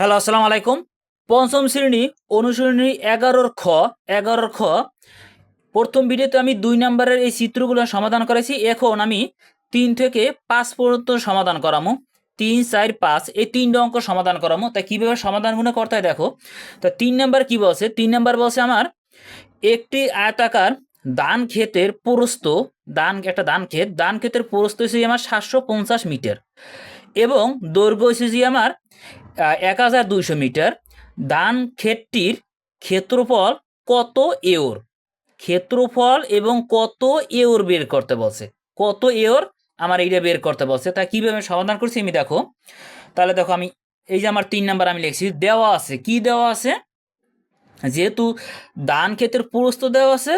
Hello, আসসালামু আলাইকুম। পঞ্চম শ্রেণি অনুশ্রেণী এগারোর খ এগারোর খ। প্রথম ভিডিওতে আমি দুই নম্বরের এই চিত্রগুলো সমাধান করেছি। এখন আমি তিন থেকে পাঁচ পর্যন্ত সমাধান করামো। তিন, চার, পাঁচ, এই তিনটা অঙ্ক সমাধান করামো। তা কীভাবে সমাধানগুলো করতে হয় দেখো। তা তিন নাম্বার কি বলছে? তিন নাম্বার বলছে আমার, একটি আয়তাকার দান ক্ষেতের প্রস্থ, দান, একটা দান ক্ষেত, দান ক্ষেতের প্রস্থ হচ্ছে আমার সাতশো পঞ্চাশ মিটার। এবং দৈর্ঘ্য যে আমার এক হাজার দুইশো মিটার। ধান ক্ষেতটির ক্ষেত্রফল কত এওর? ক্ষেত্রফল এবং কত এওর বের করতে বলছে? কত এওর আমার এইটা বের করতে বলছে? তা কীভাবে সমাধান করছি আমি দেখো। তাহলে দেখো আমি এই যে আমার তিন নাম্বার আমি লিখছি, দেওয়া আছে। কি দেওয়া আছে? যেহেতু ধান ক্ষেতের প্রস্ত দেওয়া আছে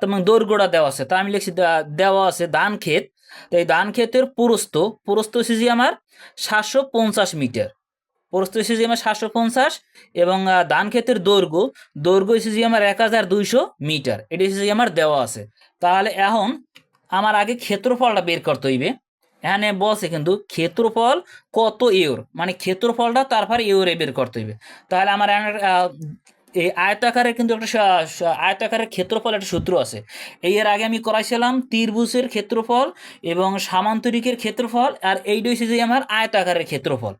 তেমন দৈর্ঘ্যটা দেওয়া আছে। তা আমি লিখছি দেওয়া আছে ধান ক্ষেত। তো এই ধান ক্ষেতের পুরস্ত পুরস্ত যে আমার সাতশো পঞ্চাশ মিটার। প্রস্ত যে আমার সাতশো পঞ্চাশ এবং ধান ক্ষেতের দৈর্ঘ্য দৈর্ঘ্য যে আমার এক হাজার দুইশো মিটার। এটা যে আমার দেওয়া আছে। তাহলে এখন আমার আগে ক্ষেত্রফলটা বের করতে হইবে। এখানে বলছে কিন্তু ক্ষেত্রফল কত ইউর মানে ক্ষেত্রফলটা তারপর ইউরে বের করতে হইবে। তাহলে আমার এই আয়তাকারের কিন্তু একটা আয়তাকারের ক্ষেত্রফল একটা সূত্র আছে। এই এর আগে আমি করাইছিলাম ত্রিভুজের ক্ষেত্রফল এবং সামান্তরিকের ক্ষেত্রফল, আর এইটা হচ্ছে যে আমার আয়তাকারের ক্ষেত্রফল।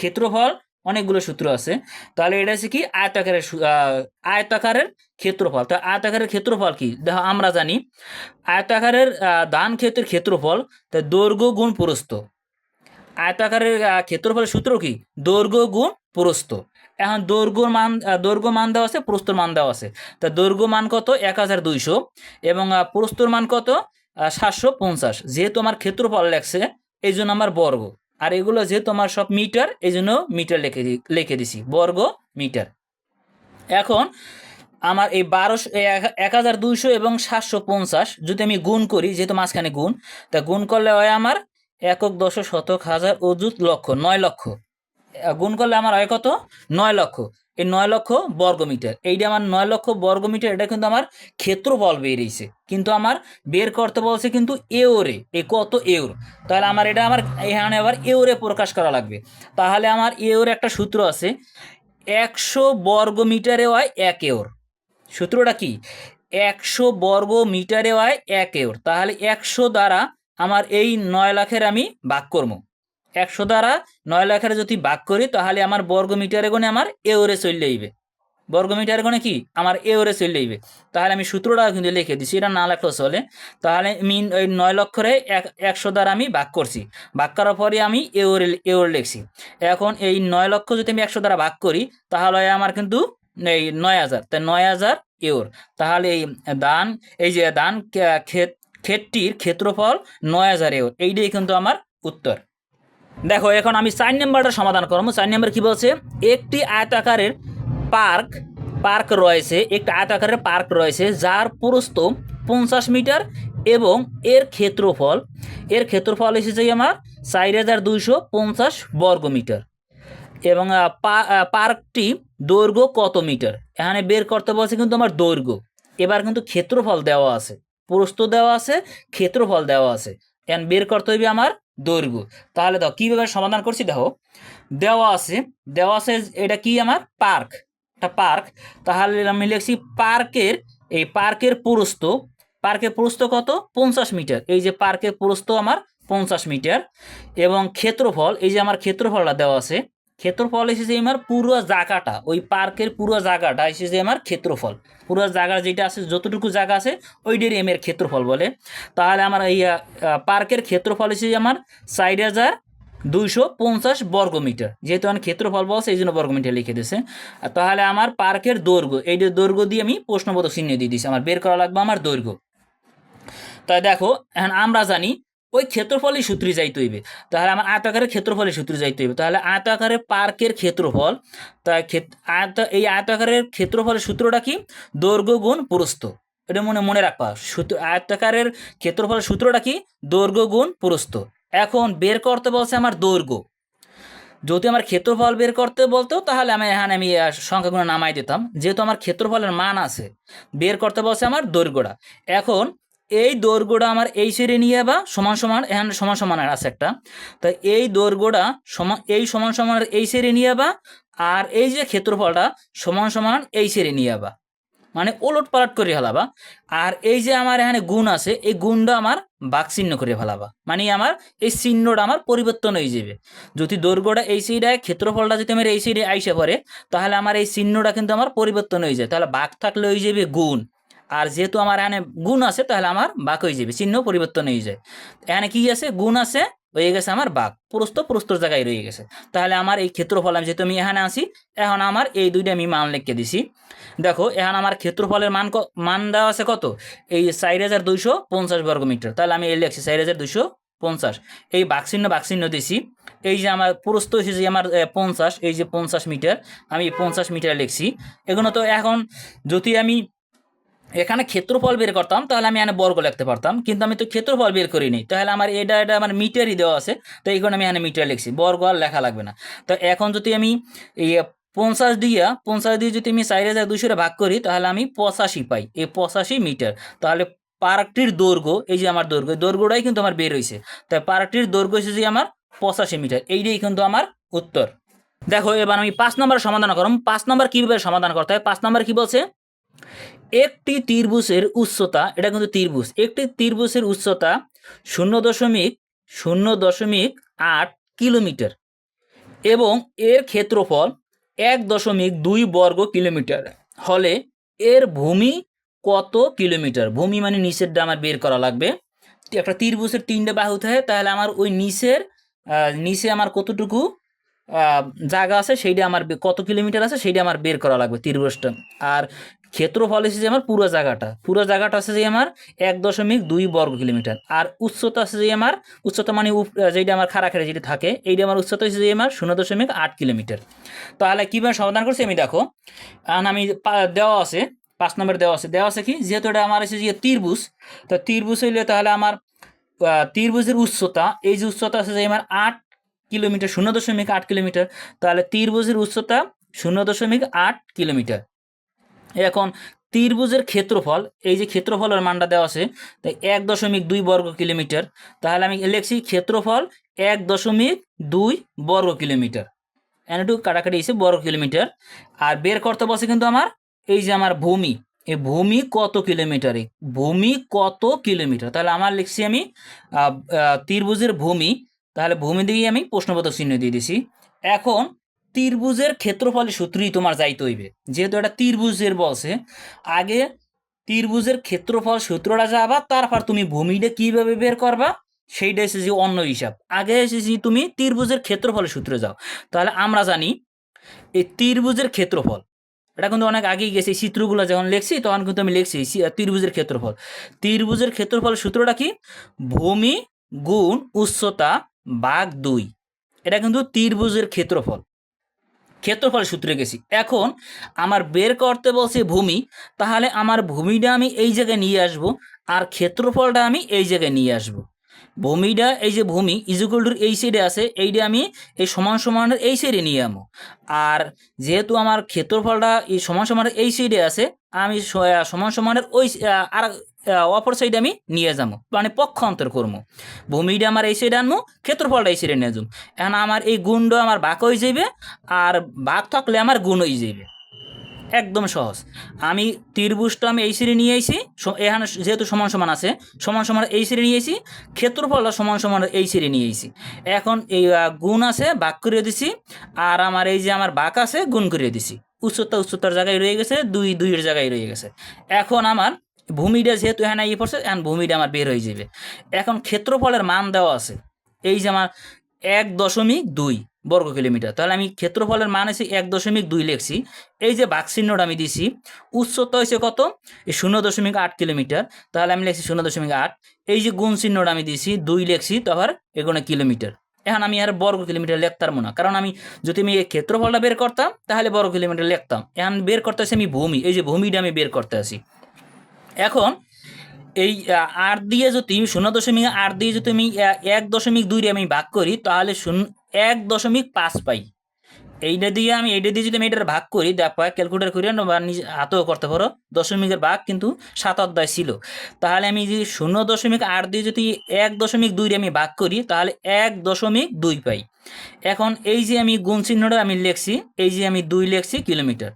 ক্ষেত্রফল অনেকগুলো সূত্র আছে। তাহলে এটা হচ্ছে কি? আয়তাকারের আয়তাকারের ক্ষেত্রফল। তা আয়তাকারের ক্ষেত্রফল কি? দেখো, আমরা জানি আয়তাকারের ধান ক্ষেত্রের ক্ষেত্রফল, তা দৈর্ঘ্য গুণ প্রস্থ। আয়তাকারের ক্ষেত্রফলের সূত্র কি? দৈর্ঘ্য গুণ প্রস্থ। এখন দৈর্ঘ্য মান দৈর্ঘ্য মান দেওয়া আছে প্রস্থর মান দেওয়া আছে। তা দৈর্ঘ্য মান কত? এক হাজার দুইশো। এবং আহ, প্রস্থর মান কত? সাতশো পঞ্চাশ। যেহেতু আমার ক্ষেত্রফল লেখছে এই জন্য আমার বর্গ। আর এগুলো যেহেতু আমার সব মিটার এই জন্য মিটার লেখে লিখে দিছি। বর্গ মিটার। এখন আমার এই বারোশো এক হাজার দুইশো এবং সাতশো পঞ্চাশ যদি আমি গুণ করি যেহেতু মাঝখানে গুণ তা গুণ করলে হয় আমার একক দশ শতক হাজার অযুত লক্ষ নয় লক্ষ। গুণ করলে আমার হয় কত? নয় লক্ষ। এই নয় লক্ষ বর্গমিটার। এইটা আমার নয় লক্ষ বর্গমিটার, এটা কিন্তু আমার ক্ষেত্রফল বেরিয়েছে কিন্তু আমার বের করতে বলছে কিন্তু এওরে। এ কত এওর? তাহলে আমার এটা আমার, এখানে আবার এওরে প্রকাশ করা লাগবে। তাহলে আমার এওর একটা সূত্র আছে। একশো বর্গ মিটারে হয় এক এওর। সূত্রটা কি? একশো বর্গ মিটারে হয় এক এওর। তাহলে একশো দ্বারা আমার এই নয় লাখের আমি ভাগ করব। একশো দ্বারা নয় লাখের যদি ভাগ করি, তাহলে আমার বর্গ মিটারে গুণে আমার এওরে চলে আইবে। বর্গ মিটারে গুণে কি? আমার এওরে চলে আইবে। তাহলে আমি সূত্রটা কিন্তু লিখে দিছি, এটা না লেখলেও চলে। তাহলে মিন ওই নয় লক্ষরে এক, একশো দ্বারা আমি ভাগ করছি। ভাগ করার পরে আমি এওরে এওর লিখছি। এখন এই নয় লক্ষ যদি আমি একশো দ্বারা ভাগ করি, তাহলে আমার কিন্তু এই নয় হাজার। তাই নয় হাজার এওর তাহলে এই দান, এই যে দান ক্ষেত, ক্ষেতটির ক্ষেত্রফল নয় হাজার এওর এইটাই কিন্তু আমার উত্তর। দেখো, এখন আমি চার নাম্বারটা সমাধান করব। চার নাম্বার কি বলছে? একটি আয়তাকারের পার্ক পার্ক রয়েছে, একটি আয়তাকারের পার্ক রয়েছে, যার প্রস্থ পঞ্চাশ মিটার এবং এর ক্ষেত্রফল এর ক্ষেত্রফল এসেছে আমার? চার হাজার দুইশো পঞ্চাশ বর্গ মিটার। এবং পার্কটি দৈর্ঘ্য কত মিটার? এখানে বের করতে বলছে কিন্তু আমার দৈর্ঘ্য। এবার কিন্তু ক্ষেত্রফল দেওয়া আছে প্রস্থ দেওয়া আছে, ক্ষেত্রফল দেওয়া আছে। এখন বের করতে হইবে আমার দৈর্ঘ্য? তাহলে দেখো, কীভাবে সমাধান করছি দেখো? দেওয়া আছে দেওয়া আছে এটা কি আমার? পার্ক। একটা পার্ক। তাহলে আমি লিখছি পার্কের, এই পার্কের পুরস্ত পার্কের পুরস্ত কত? পঞ্চাশ মিটার। এই যে পার্কের পুরস্ত আমার পঞ্চাশ মিটার। এবং ক্ষেত্রফল, এই যে আমার ক্ষেত্রফলটা দেওয়া আছে ক্ষেত্রফল এসেছে আমার পুরো জায়গাটা, ওই পার্কের পুরো জায়গাটা এসেছে আমার ক্ষেত্রফল। পুরো জায়গা যেটা আছে, যতটুকু জায়গা আছে ওইটারই এম এর ক্ষেত্রফল বলে। তাহলে আমার এই পার্কের ক্ষেত্রফল এসেছে আমার চার হাজার দুইশো পঞ্চাশ বর্গমিটার যেহেতু আমার ক্ষেত্রফল বলছে এই জন্য বর্গমিটার লিখে দিয়েছে। তাহলে আমার পার্কের দৈর্ঘ্য, এই দৈর্ঘ্য দিয়ে আমি প্রশ্নবোধক চিহ্ন দিয়ে দিয়েছি। আমার বের করা লাগবে আমার দৈর্ঘ্য। তাই দেখো, এখন আমরা জানি ওই ক্ষেত্রফলই সূত্রে যাইতে হইবে। তাহলে আমার আয়তাকারের ক্ষেত্রফলের সূত্রে যাইতে হইবে। তাহলে আয়তাকারের পার্কের ক্ষেত্রফল তা আয়ত এই আয়তাকারের ক্ষেত্রফলের সূত্রটা কি? দৈর্ঘ্য গুণ প্রস্থ। এটা মনে মনে রাখবা। সূত্র আয়তাকারের ক্ষেত্রফলের সূত্রটা কি? দৈর্ঘ্য গুণ প্রস্থ। এখন বের করতে বলছে আমার দৈর্ঘ্য। যদি আমার ক্ষেত্রফল বের করতে বলতো, তাহলে আমি এখানে আমি সংখ্যাগুলো নামাই দিতাম। যেহেতু আমার ক্ষেত্রফলের মান আছে, বের করতে বলছে আমার দৈর্ঘ্যটা। এখন এই দৈর্ঘ্যটা আমার এই সেরে নিয়ে বা সমান সমান, এখানে সমান সমানের আছে একটা। তো এই দৈর্ঘ্যটা সমান, এই সমান সমানের এই সেরে নিয়ে বা, আর এই যে ক্ষেত্রফলটা, সমান সমান এই সেরে নিয়ে বা। মানে ওলট পালট করে ফেলাবা আর এই যে আমার এখানে গুণ আছে, এই গুণটা আমার বাক চিহ্ন করে ফেলাবা মানে আমার এই চিহ্নটা আমার পরিবর্তন হয়ে যাবে। যদি দৈর্ঘ্যটা এই সাইডে ক্ষেত্রফলটা যদি আমার এই সাইডে আইসে পড়ে, তাহলে আমার এই চিহ্নটা কিন্তু আমার পরিবর্তন হয়ে যায়। তাহলে বাঘ থাকলে হয়ে যাবে গুণ। আর যেহেতু আমার এখানে গুণ আছে, তাহলে আমার বাক হয়ে যাবে, চিহ্ন পরিবর্তন হয়ে যায়। এখানে কি আছে? গুণ আছে, হয়ে গেছে আমার বাঘ প্রস্ত প্রস্তর জায়গায় রয়ে গেছে। তাহলে আমার এই ক্ষেত্রফল, আমি যেহেতু আমি এখানে আসি এখন আমার এই দুইটা আমি মান লিখে দিছি। দেখো, এখন আমার ক্ষেত্রফলের মান মান দেওয়া আছে কত? এই চার হাজার দুইশো পঞ্চাশ বর্গ মিটার। তাহলে আমি এই লিখছি চার হাজার দুইশো পঞ্চাশ। এই বাক্সিন্ন বাক্সিন্ন দিছি। এই যে আমার প্রস্ত হয়েছে যে আমার পঞ্চাশ, এই যে পঞ্চাশ মিটার, আমি পঞ্চাশ মিটার লিখছি। এগুলো তো এখন যদি আমি এখানে ক্ষেত্রফল বের করতাম, তাহলে আমি এখানে বর্গ লিখতে পারতাম। কিন্তু আমি তো ক্ষেত্রফল বের করিনি। তাহলে আমার এটা এটা আমার মিটারই দেওয়া আছে। তো এইখানে আমি এখানে মিটার লিখছি। বর্গ আর লেখা লাগবে না। তো এখন যদি আমি এই পঞ্চাশ দিয়া, পঞ্চাশ দিয়ে যদি আমি চার হাজার দুশোরে ভাগ করি, তাহলে আমি পঁচাশি পাই। এই পঁচাশি মিটার। তাহলে পার্কটির দৈর্ঘ্য, এই যে আমার দৈর্ঘ্য দৈর্ঘ্যটাই কিন্তু আমার বের হয়েছে তাই পার্কটির দৈর্ঘ্য হচ্ছে যে আমার পঁচাশি মিটার। এইটাই কিন্তু আমার উত্তর। দেখো, এবার আমি পাঁচ নম্বর সমাধান করম পাঁচ নম্বর কীভাবে সমাধান করতে হয়? পাঁচ নম্বর কী বলছে? একটি ত্রিভুজের উচ্চতা, এটা কিন্তু ত্রিভুজ, একটি ত্রিভুজের উচ্চতা শূন্য দশমিক শূন্য দশমিক আট কিলোমিটার এবং এর ক্ষেত্রফল এক দশমিক দুই বর্গ কিলোমিটার। হলে এর ভূমি কত কিলোমিটার? ভূমি মানে নিচেরটা আমার বের করা লাগবে। একটা ত্রিভুজের তিনটে বাহু থাকে, তাহলে আমার ওই নিচের নিচে আমার কতটুকু জায়গা আছে, সেইটা আমার কত কিলোমিটার আছে, সেইটা আমার বের করা লাগবে ত্রিভুজটা। আর ক্ষেত্রফল এসেছে আমার পুরো জায়গাটা। পুরো জায়গাটা আছে যে আমার এক দশমিক দুই বর্গ কিলোমিটার। আর উচ্চতা আছে যে আমার, উচ্চতা মানে যেটা আমার খাড়া যেটা থাকে, এইটা আমার উচ্চতা হচ্ছে যে আমার শূন্য দশমিক আট কিলোমিটার। তাহলে কীভাবে সমাধান করছি আমি দেখো। এখন আমি দেওয়া আছে, পাঁচ নম্বর দেওয়া আছে। দেওয়া আছে কি? যেহেতু এটা আমার এসে যে ত্রিভুজ, তো ত্রিভুজ হইলে তাহলে আমার ত্রিভুজের উচ্চতা, এই যে উচ্চতা আছে যে আমার আট কিলোমিটার, শূন্য দশমিক আট কিলোমিটার, তাহলে ত্রিভুজের উচ্চতা শূন্য দশমিক আট কিলোমিটার। এখন ত্রিভুজের ক্ষেত্রফল, এই যে ক্ষেত্রফলের মানটা দেওয়া আছে তাই এক দশমিক দুই বর্গ কিলোমিটার। তাহলে আমি লিখছি ক্ষেত্রফল এক দশমিক দুই বর্গ কিলোমিটার। একটু কাটাকাটি এসে বর্গ কিলোমিটার। আর বের করতে বসে কিন্তু আমার, এই যে আমার ভূমি, এই ভূমি কত কিলোমিটারে? ভূমি কত কিলোমিটার? তাহলে আমার লিখছি আমি ত্রিভুজের ভূমি, তাহলে ভূমি দিয়ে আমি প্রশ্নবোধক চিহ্ন দিয়ে দিছি। এখন ত্রিভুজের ক্ষেত্রফলের সূত্রই তোমার যাইতে হইবে। যেহেতু এটা ত্রিভুজের বলছে আগে ত্রিভুজের ক্ষেত্রফল সূত্রটা যাবা, তারপর তুমি ভূমিটা কীভাবে বের করবা, সেইটা এসে যে অন্য হিসাব। আগে এসেছি তুমি ত্রিভুজের ক্ষেত্রফলের সূত্রে যাও। তাহলে আমরা জানি, এই ত্রিভুজের ক্ষেত্রফল, এটা কিন্তু অনেক আগেই গেছে চিত্রগুলো যখন লিখছি, তখন কিন্তু আমি লিখছি ত্রিভুজের ক্ষেত্রফল। ত্রিভুজের ক্ষেত্রফল সূত্রটা কি? ভূমি গুণ উচ্চতা বাঘ দুই। এটা কিন্তু ত্রিভুজের ক্ষেত্রফল। ক্ষেত্রফলের সূত্রে গেছি। এখন আমার বের করতে বলছে ভূমি, তাহলে আমার ভূমিটা আমি এই জায়গায় নিয়ে আসব আর ক্ষেত্রফলটা আমি এই জায়গায় নিয়ে আসব। ভূমিটা এই যে ভূমি ইজুকুলটুর এই সাইডে আছে, এইটা আমি এই সমান সমানের এই সাইডে নিয়ে আমো। আর যেহেতু আমার ক্ষেত্রফলটা এই সমান সমানের এই সাইডে আছে, আমি সমান সমানের ওই আর অপর সাইডে আমি নিয়ে যাব মানে পক্ষান্তর করব ভূমিটা আমার এই সাইডে আনব ক্ষেত্রফলটা এই সাইডে নিয়ে যাব এখন আমার এই গুণটা আমার বাক হয়ে যাবে আর বাঘ থাকলে আমার গুণ হয়ে যাবে একদম সহজ। আমি ত্রিভুজটা আমি এই সিঁড়ি নিয়ে এসেছি এখানে যেহেতু সমান সমান আছে, সমান সমান এই সিঁড়ি নিয়ে এসেছি ক্ষেত্রফলটা সমান সমান এই সিঁড়ি নিয়ে এসেছি এখন এই গুণ আছে, বাক করে দিছি, আর আমার এই যে আমার বাক আছে, গুণ করিয়ে দিছি। উচ্চতা উচ্চতার জায়গায় রয়ে গেছে, দুই দুইয়ের জায়গায় রয়ে গেছে। এখন আমার ভূমিটা যেহেতু এখানে ইয়ে পড়ছে, এখন ভূমিটা আমার বের হয়ে যাবে। এখন ক্ষেত্রফলের মান দেওয়া আছে। এই যে আমার এক দশমিক দুই বর্গ কিলোমিটার, তাহলে আমি ক্ষেত্রফলের মান এসে এক দশমিক দুই লিখছি। এই যে বাক চিহ্নটা আমি দিছি, উচ্চতা হয়েছে কত? এই শূন্য দশমিক আট কিলোমিটার, তাহলে আমি লিখছি শূন্য দশমিক আট। এই যে গুণ চিহ্নটা আমি দিছি, দুই লিখছি তারপর এগুলো কিলোমিটার। এখন আমি আর বর্গ কিলোমিটার লিখতাম না, কারণ আমি যদি আমি এই ক্ষেত্রফলটা বের করতাম, তাহলে বর্গ কিলোমিটার লিখতাম। এখন বের করতে আসি আমি ভূমি, এই যে ভূমিটা আমি বের করতে আসি এখন এই আর দিয়ে যদি, শূন্য দশমিক আর দিয়ে যদি আমি এক দশমিক দুই আমি ভাগ করি, তাহলে শূন্য, এক দশমিক পাঁচ পাই। এইটা দিয়ে আমি, এইটা দিয়ে যদি আমি এটার ভাগ করি, দেখ ক্যালকুলেটার করি বা নিজে হাতেও করতে পারো, দশমিকের ভাগ কিন্তু সাত অধ্যায় ছিল। তাহলে আমি যদি শূন্য দশমিক আট দিয়ে যদি এক দশমিক দুই আমি ভাগ করি, তাহলে এক দশমিক দুই পাই। এখন এই যে আমি গুণ চিহ্নটা আমি লিখছি, এই যে আমি দুই লিখছি কিলোমিটার।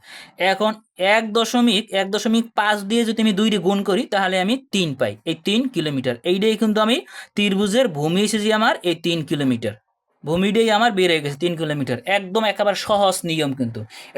এখন এক দশমিক এক দশমিক পাঁচ দিয়ে যদি আমি দুইটি গুণ করি, তাহলে আমি তিন পাই, এই তিন কিলোমিটার। এইটাই কিন্তু আমি ত্রিভুজের ভূমি এসেছি আমার, এই তিন কিলোমিটার। ভূমিটাই আমার বেড়ে গেছে তিন কিলোমিটার। একদম একেবারে সহজ নিয়ম কিন্তু।